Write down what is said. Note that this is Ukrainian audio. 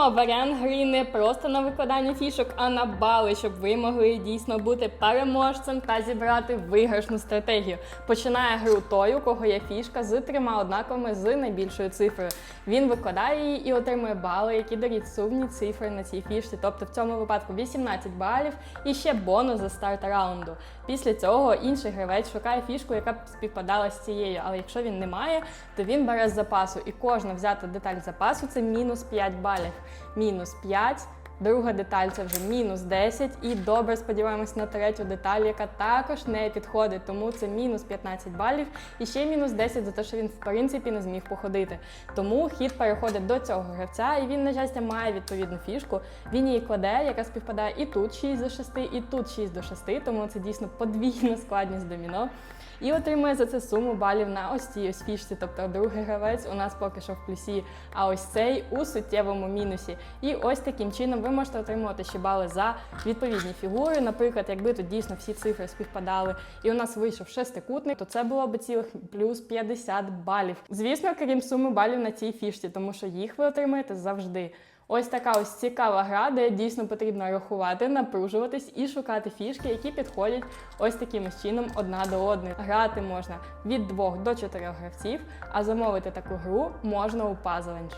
Дійсно, варіант гри не просто на викладання фішок, а на бали, щоб ви могли дійсно бути переможцем та зібрати виграшну стратегію. Починає гру той, у кого є фішка з трьома однаковими з найбільшою цифрою. Він викладає її і отримує бали, які дарять сумні цифри на цій фішці. Тобто в цьому випадку 18 балів і ще бонус за старт раунду. Після цього інший гравець шукає фішку, яка б співпадала з цією. Але якщо він не має, то він бере з запасу. І кожна взята деталь запасу це мінус 5 балів. Мінус 5. Друга деталь це вже мінус 10. І добре сподіваємось на третю деталь, яка також не підходить. Тому це мінус 15 балів і ще мінус 10 за те, що він в принципі не зміг походити. Тому хід переходить до цього гравця, і він, на щастя, має відповідну фішку. Він її кладе, яка співпадає і тут 6 до 6, і тут 6 до 6, тому це дійсно подвійна складність доміно. І отримує за це суму балів на ось цій ось фішці. Тобто другий гравець у нас поки що в плюсі, а ось цей у суттєвому мінусі. І ось таким чином ви можете отримувати ще бали за відповідні фігури. Наприклад, якби тут дійсно всі цифри співпадали, і у нас вийшов шестикутник, то це було б цілих плюс 50 балів. Звісно, крім суми балів на цій фішці, тому що їх ви отримаєте завжди. Ось така ось цікава гра, де дійсно потрібно рахувати, напружуватись і шукати фішки, які підходять ось таким чином одна до одної. Грати можна від двох до чотирьох гравців, а замовити таку гру можна у Puzzle.